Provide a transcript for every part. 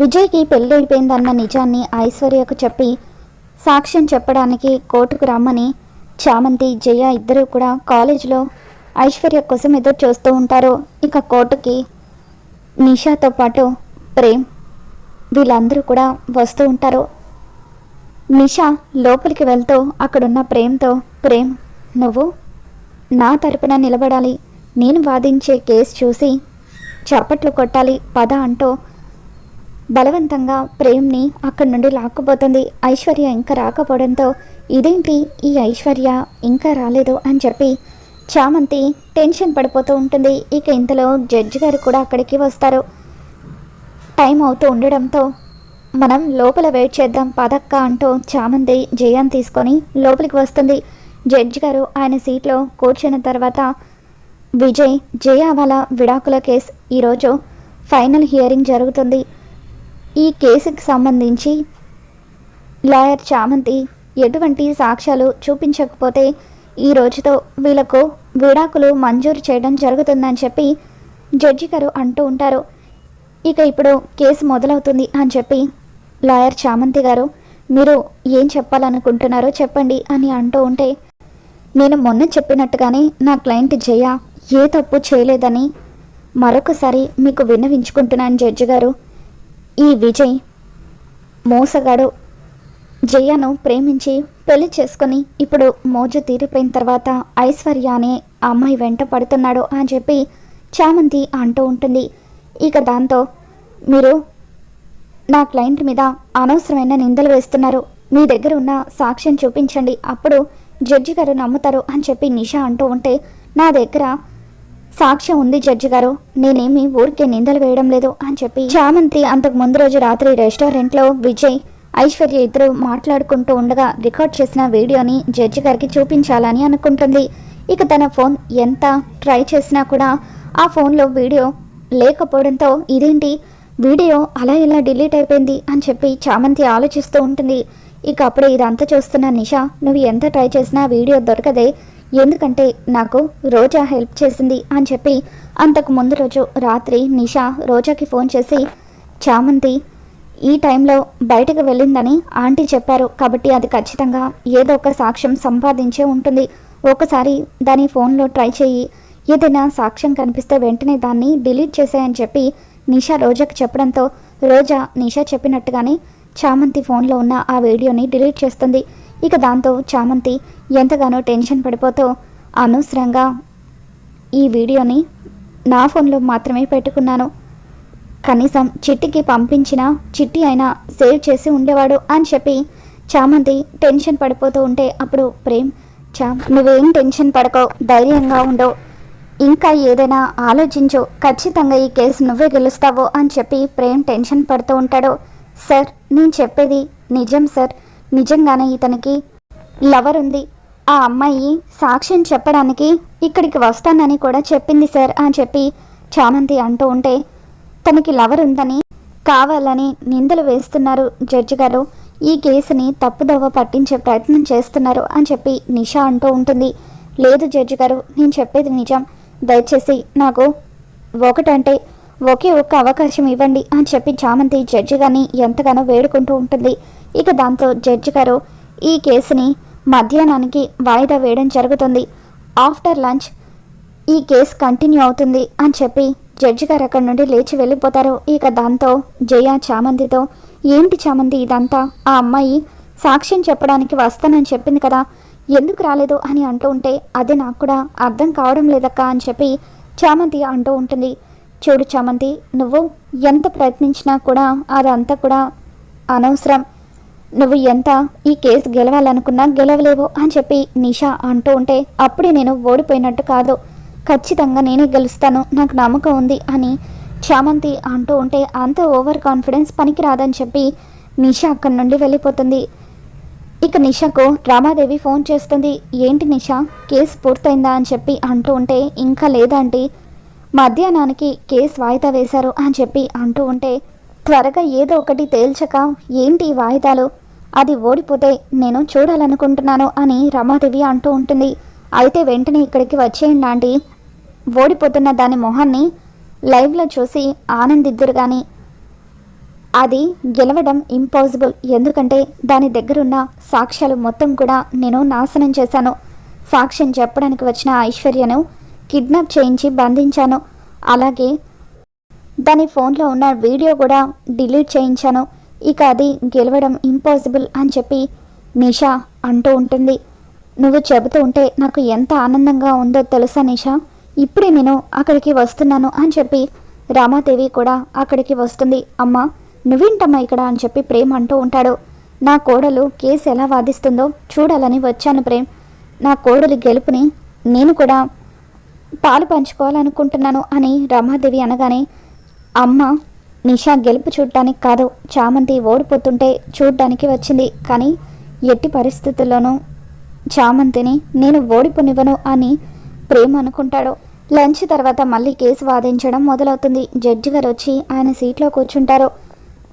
విజయ్కి పెళ్ళి అయిపోయిందన్న నిజాన్ని ఐశ్వర్యకు చెప్పి సాక్ష్యం చెప్పడానికి కోర్టుకు రమ్మని చామంతి జయ ఇద్దరూ కూడా కాలేజీలో ఐశ్వర్య కోసం ఎదురు చూస్తూ ఉంటారు. ఇక కోర్టుకి నిషాతో పాటు ప్రేమ్ వీళ్ళందరూ కూడా వస్తూ ఉంటారు. నిషా లోపలికి వెళ్తూ అక్కడున్న ప్రేమ్తో ప్రేమ్ నువ్వు నా తరపున నిలబడాలి. నేను వాదించే కేసు చూసి చప్పట్లు కొట్టాలి. పద అంటూ బలవంతంగా ప్రేమ్ని అక్కడి నుండి లాక్కుపోతుంది. ఐశ్వర్య ఇంకా రాకపోవడంతో ఇదేంటి? ఈ ఐశ్వర్య ఇంకా రాలేదు అని చెప్పి చామంతి టెన్షన్ పడిపోతూ ఉంటుంది. ఇక ఇంతలో జడ్జి గారు కూడా అక్కడికి వస్తారు. టైం అవుతూ ఉండడంతో మనం లోపల వెయిట్ చేద్దాం పదక్క అంటూ చామంతి జయాన్ని తీసుకొని లోపలికి వస్తుంది. జడ్జి గారు ఆయన సీట్లో కూర్చున్న తర్వాత విజయ్ జయ వాళ్ళ విడాకుల కేసు. ఈరోజు ఫైనల్ హియరింగ్ జరుగుతుంది. ఈ కేసుకి సంబంధించి లాయర్ చామంతి ఎటువంటి సాక్ష్యాలు చూపించకపోతే ఈ రోజుతో వీళ్ళకు విడాకులు మంజూరు చేయడం జరుగుతుందని చెప్పి జడ్జి గారు అంటూ ఉంటారు. ఇక ఇప్పుడు కేసు మొదలవుతుంది అని చెప్పి లాయర్ చామంతి గారు మీరు ఏం చెప్పాలనుకుంటున్నారో చెప్పండి అని అంటూ ఉంటే నేను మొన్న చెప్పినట్టుగానే నా క్లయింట్ జయ ఏ తప్పు చేయలేదని మరొకసారి మీకు విన్నవించుకుంటున్నాను జడ్జి గారు. ఈ విజయ్ మోసగాడు. జయను ప్రేమించి పెళ్ళి చేసుకొని ఇప్పుడు మోజు తీరిపోయిన తర్వాత ఐశ్వర్య అనే అమ్మాయి వెంట పడుతున్నాడు అని చెప్పి చామంతి అంటూ ఉంటుంది. ఇక దాంతో మీరు నా క్లయింట్ మీద అనవసరమైన నిందలు వేస్తున్నారు. మీ దగ్గర ఉన్న సాక్ష్యం చూపించండి. అప్పుడు జడ్జి గారు నమ్ముతారు అని చెప్పి నిషా అంటూ ఉంటే నా దగ్గర సాక్ష్యం ఉంది జడ్జి గారు. నేనేమి ఊరికే నిందలు వేయడం లేదు అని చెప్పి చామంతి అంతకు ముందు రోజు రాత్రి రెస్టారెంట్లో విజయ్ ఐశ్వర్య ఇద్దరు మాట్లాడుకుంటూ ఉండగా రికార్డ్ చేసిన వీడియోని జడ్జి గారికి చూపించాలని అనుకుంటుంది. ఇక తన ఫోన్ ఎంత ట్రై చేసినా కూడా ఆ ఫోన్లో వీడియో లేకపోవడంతో ఇదేంటి? వీడియో అలా ఇలా డిలీట్ అయిపోయింది అని చెప్పి చామంతి ఆలోచిస్తూ ఉంటుంది. ఇక అప్పుడే ఇదంతా చూస్తున్న నిషా నువ్వు ఎంత ట్రై చేసినా వీడియో దొరకదే. ఎందుకంటే నాకు రోజా హెల్ప్ చేసింది అని చెప్పి అంతకు ముందు రోజు రాత్రి నిషా రోజాకి ఫోన్ చేసి చామంతి ఈ టైంలో బయటకు వెళ్ళిందని ఆంటీ చెప్పారు కాబట్టి అది ఖచ్చితంగా ఏదో ఒక సాక్ష్యం సంపాదించే ఉంటుంది. ఒకసారి దాని ఫోన్లో ట్రై చేయి. ఏదైనా సాక్ష్యం కనిపిస్తే వెంటనే దాన్ని డిలీట్ చేసాయని చెప్పి నిషా రోజాకి చెప్పడంతో రోజా నిషా చెప్పినట్టుగానే చామంతి ఫోన్లో ఉన్న ఆ వీడియోని డిలీట్ చేస్తుంది. ఇక దాంతో చామంతి ఎంతగానో టెన్షన్ పడిపోతూ అనవసరంగా ఈ వీడియోని నా ఫోన్లో మాత్రమే పెట్టుకున్నాను. కనీసం చిట్టికి పంపించిన చిట్టి అయినా సేవ్ చేసి ఉండేవాడు అని చెప్పి చామంతి టెన్షన్ పడిపోతూ ఉంటే అప్పుడు ప్రేమ్ చా నువ్వేం టెన్షన్ పడకో ధైర్యంగా ఉండవు ఇంకా ఏదైనా ఆలోచించు. ఖచ్చితంగా ఈ కేసు నువ్వే గెలుస్తావు అని చెప్పి ప్రేమ్ టెన్షన్ పడుతూ ఉంటాడు. సార్ నేను చెప్పేది నిజం సార్. నిజంగానే ఇతనికి లవర్ ఉంది. ఆ అమ్మాయి సాక్ష్యం చెప్పడానికి ఇక్కడికి వస్తానని కూడా చెప్పింది సార్ అని చెప్పి చామంతి అంటూ ఉంటే తనకి లవర్ ఉందని కావాలని నిందలు వేస్తున్నారు జడ్జి గారు. ఈ కేసుని తప్పుదోవ పట్టించే ప్రయత్నం చేస్తున్నారు అని చెప్పి నిషా అంటూ ఉంటుంది. లేదు జడ్జి గారు నేను చెప్పేది నిజం. దయచేసి నాకు ఒకటంటే ఒకే ఒక్క అవకాశం ఇవ్వండి అని చెప్పి చామంతి జడ్జి గారిని ఎంతగానో వేడుకుంటూ ఉంటుంది. ఇక దాంతో జడ్జి గారు ఈ కేసుని మధ్యాహ్నానికి వాయిదా వేయడం జరుగుతుంది. ఆఫ్టర్ లంచ్ ఈ కేసు కంటిన్యూ అవుతుంది అని చెప్పి జడ్జి గారు అక్కడి నుండి లేచి వెళ్ళిపోతారు. ఇక దాంతో జయ చామంతితో ఏంటి చామంతి ఇదంతా? ఆ అమ్మాయి సాక్ష్యం చెప్పడానికి వస్తానని చెప్పింది కదా. ఎందుకు రాలేదు? అని అంటూ ఉంటే అది నాకు కూడా అర్థం కావడం లేదక్క అని చెప్పి చామంతి అంటూ ఉంటుంది. చూడు చామంతి నువ్వు ఎంత ప్రయత్నించినా కూడా అదంతా కూడా అనవసరం. నువ్వు ఎంత ఈ కేసు గెలవాలనుకున్నా గెలవలేవు అని చెప్పి నిషా అంటూ ఉంటే అప్పుడే నేను ఓడిపోయినట్టు కాదు. ఖచ్చితంగా నేనే గెలుస్తాను నాకు నమ్మకం ఉంది అని చామంతి అంటూ ఉంటే అంత ఓవర్ కాన్ఫిడెన్స్ పనికిరాదని చెప్పి నిషా అక్కడి నుండి వెళ్ళిపోతుంది. ఇక నిషాకు రామాదేవి ఫోన్ చేస్తుంది ఏంటి నిషా కేసు పూర్తయిందా? అని చెప్పి అంటూ ఉంటే ఇంకా లేదంటే మధ్యాహ్నానికి కేసు వాయిదా వేశారు అని చెప్పి అంటూ ఉంటే త్వరగా ఏదో ఒకటి తేల్చక ఏంటి వాయిదాలు? అది ఓడిపోతే నేను చూడాలనుకుంటున్నాను అని రమాదేవి అంటూ ఉంటుంది. అయితే వెంటనే ఇక్కడికి వచ్చేయండి ఆంటీ. ఓడిపోతున్న దాని మొహాన్ని లైవ్లో చూసి ఆనందిద్దురు కానీ అది గెలవడం ఇంపాసిబుల్. ఎందుకంటే దాని దగ్గరున్న సాక్ష్యాలు మొత్తం కూడా నేను నాశనం చేశాను. సాక్ష్యం చెప్పడానికి వచ్చిన ఐశ్వర్యను కిడ్నాప్ చేయించి బంధించాను. అలాగే దాని ఫోన్లో ఉన్న వీడియో కూడా డిలీట్ చేయించాను. ఇక అది గెలవడం ఇంపాసిబుల్ అని చెప్పి నిషా అంటూ ఉంటుంది. నువ్వు చెబుతూ ఉంటే నాకు ఎంత ఆనందంగా ఉందో తెలుసా నిషా? ఇప్పుడే నేను అక్కడికి వస్తున్నాను అని చెప్పి రామాదేవి కూడా అక్కడికి వస్తుంది. అమ్మా నువ్వేంటమ్మా ఇక్కడ అని చెప్పి ప్రేమ్ అంటూ ఉంటాడు. నా కోడలు కేసు ఎలా వాదిస్తుందో చూడాలని వచ్చాను ప్రేమ్. నా కోడలి గెలుపుని నేను కూడా పాలు పంచుకోవాలనుకుంటున్నాను అని రమాదేవి అనగానే అమ్మ నిషా గెలుపు చూడటానికి కాదు చామంతి ఓడిపోతుంటే చూడ్డానికి వచ్చింది. కానీ ఎట్టి పరిస్థితుల్లోనూ చామంతిని నేను ఓడిపోనివ్వను అని ప్రేమ అనుకుంటాడు. లంచ్ తర్వాత మళ్ళీ కేసు వాదించడం మొదలవుతుంది. జడ్జి గారు వచ్చి ఆయన సీట్లో కూర్చుంటారు.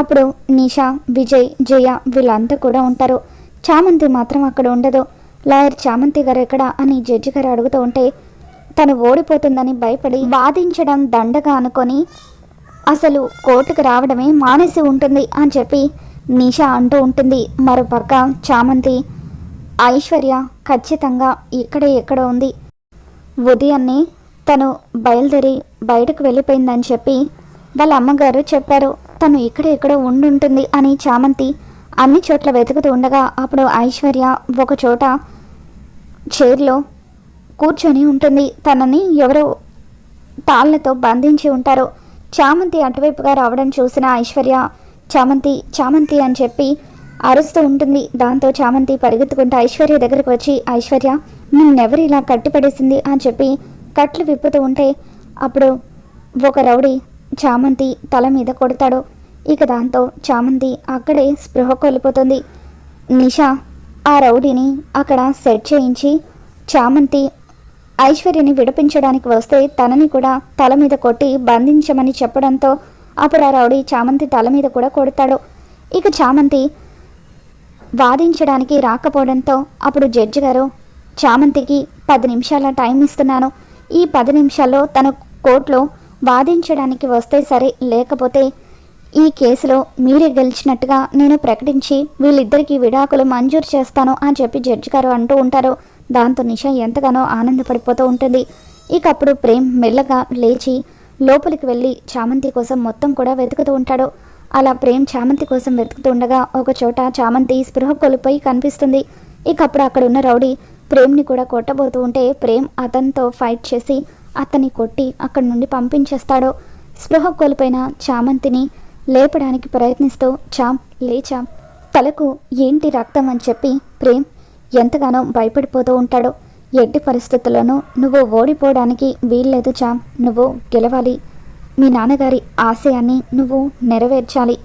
అప్పుడు నిషా విజయ్ జయ వీళ్ళంతా కూడా ఉంటారు. చామంతి మాత్రం అక్కడ ఉండదు. లాయర్ చామంతి గారు ఎక్కడ అని జడ్జి గారు అడుగుతూ ఉంటే తను ఓడిపోతుందని భయపడి వాదించడం దండగా అనుకొని అసలు కోర్టుకు రావడమే మానేసి ఉంటుంది అని చెప్పి నిషా అంటూ ఉంటుంది. మరోపక్క చామంతి ఐశ్వర్య ఖచ్చితంగా ఇక్కడే ఎక్కడ ఉంది. ఉదయాన్నే తను బయలుదేరి బయటకు వెళ్ళిపోయిందని చెప్పి వాళ్ళ అమ్మగారు చెప్పారు. తను ఇక్కడ ఎక్కడో ఉండుంటుంది అని చామంతి అన్ని చోట్ల వెతుకుతూ ఉండగా అప్పుడు ఐశ్వర్య ఒక చోట చైర్లో కూర్చొని ఉంటుంది. తనని ఎవరో తాళ్ళతో బంధించి ఉంటారు. చామంతి అటువైపుగా రావడం చూసిన ఐశ్వర్య చామంతి చామంతి అని చెప్పి అరుస్తూ ఉంటుంది. దాంతో చామంతి పరిగెత్తుకుంటూ ఐశ్వర్య దగ్గరకు వచ్చి ఐశ్వర్య నిన్నెవరు ఇలా కట్టిపడేసింది అని చెప్పి కట్లు విప్పుతూ ఉంటే అప్పుడు ఒక రౌడీ చామంతి తల మీద కొడతాడు. ఇక దాంతో చామంతి అక్కడే స్పృహ కోల్పోతుంది. నిషా ఆ రౌడీని అక్కడ సెట్ చేయించి చామంతి ఐశ్వర్యని విడిపించడానికి వస్తే తనని కూడా తల మీద కొట్టి బంధించమని చెప్పడంతో అప్పుడు ఆ రౌడీ చామంతి తల మీద కూడా కొడతాడు. ఇక చామంతి వాదించడానికి రాకపోవడంతో అప్పుడు జడ్జి గారు చామంతికి పది నిమిషాల టైం ఇస్తున్నాను. ఈ పది నిమిషాల్లో తన కోర్టులో వాదించడానికి వస్తే సరే లేకపోతే ఈ కేసులో మీరే గెలిచినట్టుగా నేను ప్రకటించి వీళ్ళిద్దరికీ విడాకులు మంజూరు చేస్తాను అని చెప్పి జడ్జి గారు అంటూ ఉంటారు. దాంతో నిషా ఎంతగానో ఆనందపడిపోతూ ఉంటుంది. ఇక అప్పుడు ప్రేమ్ మెల్లగా లేచి లోపలికి వెళ్ళి చామంతి కోసం మొత్తం కూడా వెతుకుతూ ఉంటాడు. అలా ప్రేమ్ చామంతి కోసం వెతుకుతూ ఉండగా ఒక చోట చామంతి స్పృహ కోల్పోయి కనిపిస్తుంది. ఇక అప్పుడు అక్కడ ఉన్న రౌడీ ప్రేమ్ని కూడా కొట్టబోతూ ఉంటే ప్రేమ్ అతనితో ఫైట్ చేసి అతన్ని కొట్టి అక్కడి నుండి పంపించేస్తాడు. స్పృహ కోల్పోయిన చామంతిని లేపడానికి ప్రయత్నిస్తూ చామ్ లేచాం తలకు ఏంటి రక్తం? అని చెప్పి ప్రేమ్ ఎంతగానో భయపడిపోతూ ఉంటాడు. ఎట్టి పరిస్థితుల్లోనూ నువ్వు ఓడిపోవడానికి వీల్లేదు చామ్ నువ్వు గెలవాలి. మీ నాన్నగారి ఆశయాన్ని నువ్వు నెరవేర్చాలి.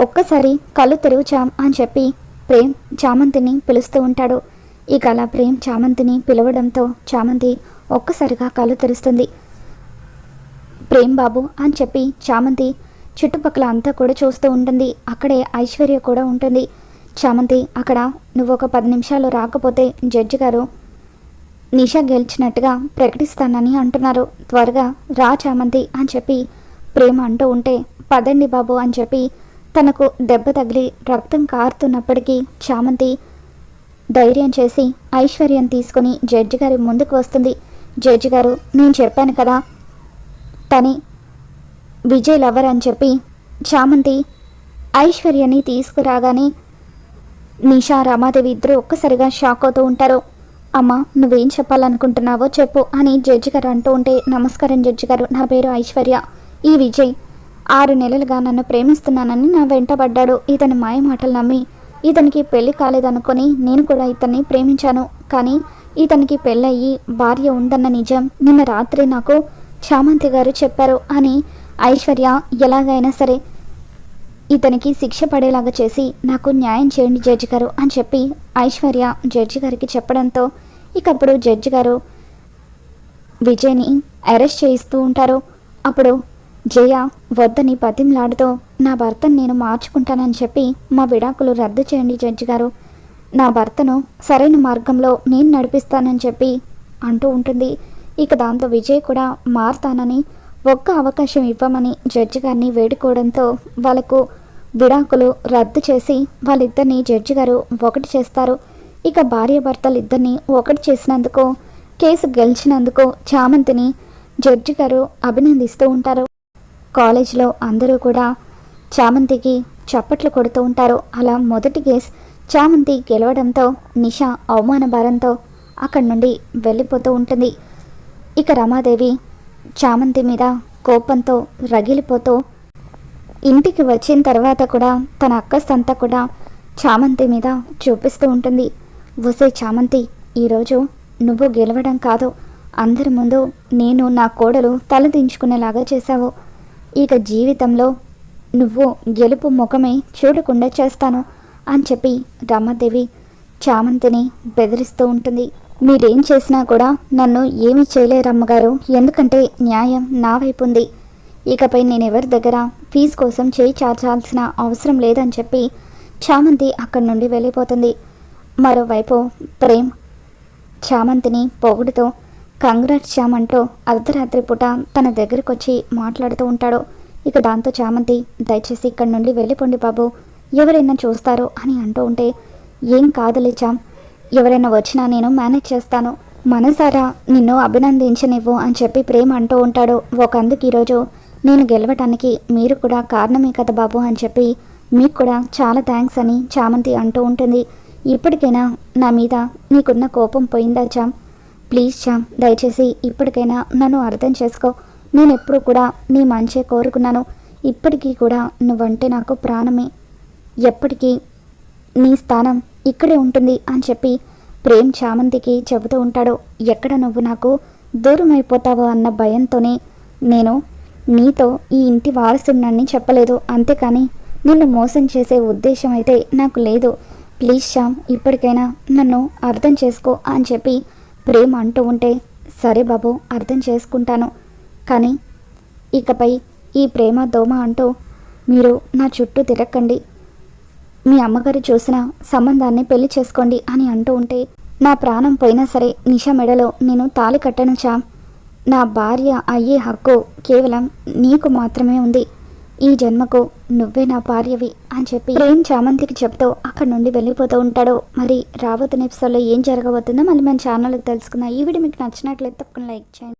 ఒక్కసారి కళ్ళు తెరువు చామ్ అని చెప్పి ప్రేమ్ చామంతిని పిలుస్తూ ఉంటాడు. ఇక అలా ప్రేమ్ చామంతిని పిలవడంతో చామంతి ఒక్కసారిగా కళ్ళు తెరుస్తుంది. ప్రేమ్ బాబు అని చెప్పి చామంతి చుట్టుపక్కల అంతా కూడా చూస్తూ ఉంటుంది. అక్కడే ఐశ్వర్య కూడా ఉంటుంది. చామంతి అక్కడ నువ్వు ఒక పది నిమిషాలు రాకపోతే జడ్జి గారు నిషా గెలిచినట్టుగా ప్రకటిస్తానని అంటున్నారు. త్వరగా రా చామంతి అని చెప్పి ప్రేమ అంటూ ఉంటే పదండి బాబు అని చెప్పి తనకు దెబ్బ తగిలి రక్తం కారుతున్నప్పటికీ చామంతి ధైర్యం చేసి ఐశ్వర్యం తీసుకుని జడ్జి గారి ముందుకు వస్తుంది. జడ్జి గారు నేను చెప్పాను కదా తని విజయ్ లవర్ అని చెప్పి చామంతి ఐశ్వర్యని తీసుకురాగానే నిషా రమాదేవి ఇద్దరు ఒక్కసారిగా షాక్ అవుతూ ఉంటారు. అమ్మ నువ్వేం చెప్పాలనుకుంటున్నావో చెప్పు అని జడ్జి గారు అంటూ ఉంటే నమస్కారం జడ్జి గారు. నా పేరు ఐశ్వర్య. ఈ విజయ్ ఆరు నెలలుగా నన్ను ప్రేమిస్తున్నానని నా వెంటబడ్డాడు ఇతని మాయ మాటలు నమ్మి ఇతనికి పెళ్ళి కాలేదనుకొని నేను కూడా ఇతన్ని ప్రేమించాను. కానీ ఇతనికి పెళ్ళయ్యి భార్య ఉందన్న నిజం నిన్న రాత్రి నాకు చామంతి గారు చెప్పారు అని ఐశ్వర్య ఎలాగైనా సరే ఇతనికి శిక్ష పడేలాగా చేసి నాకు న్యాయం చేయండి జడ్జి గారు అని చెప్పి ఐశ్వర్య జడ్జి గారికి చెప్పడంతో ఇకప్పుడు జడ్జి గారు విజయ్ని అరెస్ట్ చేయిస్తూ ఉంటారు. అప్పుడు జయ వద్దని పతింలాడుతూ నా భర్తను నేను మార్చుకుంటానని చెప్పి మా విడాకులు రద్దు చేయండి జడ్జి గారు. నా భర్తను సరైన మార్గంలో నేను నడిపిస్తానని చెప్పి అంటూ ఉంటుంది. ఇక దాంతో విజయ్ కూడా మారుతానని ఒక్క అవకాశం ఇవ్వమని జడ్జి గారిని వేడుకోవడంతో వాళ్ళకు విడాకులు రద్దు చేసి వాళ్ళిద్దరిని జడ్జి గారు ఒకటి చేస్తారు. ఇక భార్యాభర్తలు ఇద్దరిని ఒకటి చేసినందుకు కేసు గెలిచినందుకు చామంతిని జడ్జి గారు అభినందిస్తూ ఉంటారు. కాలేజీలో అందరూ కూడా చామంతికి చప్పట్లు కొడుతూ ఉంటారు. అలా మొదటి కేసు చామంతి గెలవడంతో నిషా అవమాన భారంతో అక్కడి నుండి వెళ్ళిపోతూ ఉంటుంది. ఇక రమాదేవి చామంతి మీద కోపంతో రగిలిపోతూ ఇంటికి వచ్చిన తర్వాత కూడా తన అక్కస్తంతా కూడా చామంతి మీద చూపిస్తూ ఉంటుంది. వసే చామంతి ఈరోజు నువ్వు గెలవడం కాదు. అందరి ముందు నేను నా కోడలు తలదించుకునేలాగా చేశావు. ఇక జీవితంలో నువ్వు గెలుపు ముఖమే చూడకుండా చేస్తాను అని చెప్పి రమాదేవి చామంతిని బెదిరిస్తూ ఉంటుంది. మీరేం చేసినా కూడా నన్ను ఏమీ చేయలేరు అమ్మగారు ఎందుకంటే న్యాయం నా వైపు ఉంది. ఇకపై నేను ఎవరి దగ్గర ఫీజు కోసం చేయి చాచాల్సిన అవసరం లేదని చెప్పి చామంతి అక్కడి నుండి వెళ్ళిపోతుంది. మరోవైపు ప్రేమ్ చామంతిని పొగుడుతో కంగ్రాట్స్ చామంటూ అర్ధరాత్రి పూట తన దగ్గరకు వచ్చి మాట్లాడుతూ ఉంటాడు. ఇక దాంతో చామంతి దయచేసి ఇక్కడి నుండి వెళ్ళిపోండి బాబు. ఎవరైనా చూస్తారో అని అంటూ ఉంటే ఏం కాదులే చామ్. ఎవరైనా వచ్చినా నేను మేనేజ్ చేస్తాను. మనసారా నిన్ను అభినందించనివ్వు అని చెప్పి ప్రేమ అంటూ ఉంటాడు. ఒకందుకు ఈరోజు నేను గెలవటానికి మీరు కూడా కారణమే కదా బాబు అని చెప్పి మీకు కూడా చాలా థ్యాంక్స్ అని చామంతి అంటూ ఉంటుంది. ఇప్పటికైనా నా మీద నీకున్న కోపం పోయిందా చామ్ ప్లీజ్ చామ్ దయచేసి ఇప్పటికైనా నన్ను అర్థం చేసుకో. నేను ఎప్పుడు కూడా నీ మంచే కోరుకున్నాను. ఇప్పటికీ కూడా నువ్వంటే నాకు ప్రాణమే. ఎప్పటికీ నీ స్థానం ఇక్కడే ఉంటుంది అని చెప్పి ప్రేమ్ చామంతికి చెబుతూ ఉంటాడు. ఎక్కడ నువ్వు నాకు దూరం అయిపోతావో అన్న భయంతోనే నేను నీతో ఈ ఇంటి వారసుడినని చెప్పలేదు. అంతేకాని నిన్ను మోసం చేసే ఉద్దేశం అయితే నాకు లేదు. ప్లీజ్ శ్యామ్ ఇప్పటికైనా నన్ను అర్థం చేసుకో అని చెప్పి ప్రేమ అంటూ ఉంటే సరే బాబు అర్థం చేసుకుంటాను. కానీ ఇకపై ఈ ప్రేమ దోమ అంటూ మీరు నా చుట్టూ తిరక్కండి మీ అమ్మగారు చూసిన సంబంధాన్ని పెళ్ళి చేసుకోండి అని అంటూ ఉంటే నా ప్రాణం పోయినా సరే నిషా మెడలో నేను తాళి కట్టను చామ్ నా భార్య అయ్యే హక్కు కేవలం నీకు మాత్రమే ఉంది. ఈ జన్మకు నువ్వే నా భార్యవి అని చెప్పి ప్రేమ్ చామంతికి చెప్తూ అక్కడ నుండి వెళ్ళిపోతూ ఉంటాడు. మరి రాబోతున్న ఎపిసోడ్లో ఏం జరగబోతుందో మళ్ళీ మన ఛానల్కి తెలుసుకుందాం. ఈ వీడియో మీకు నచ్చినట్లయితే తప్పకుండా లైక్ చేయండి.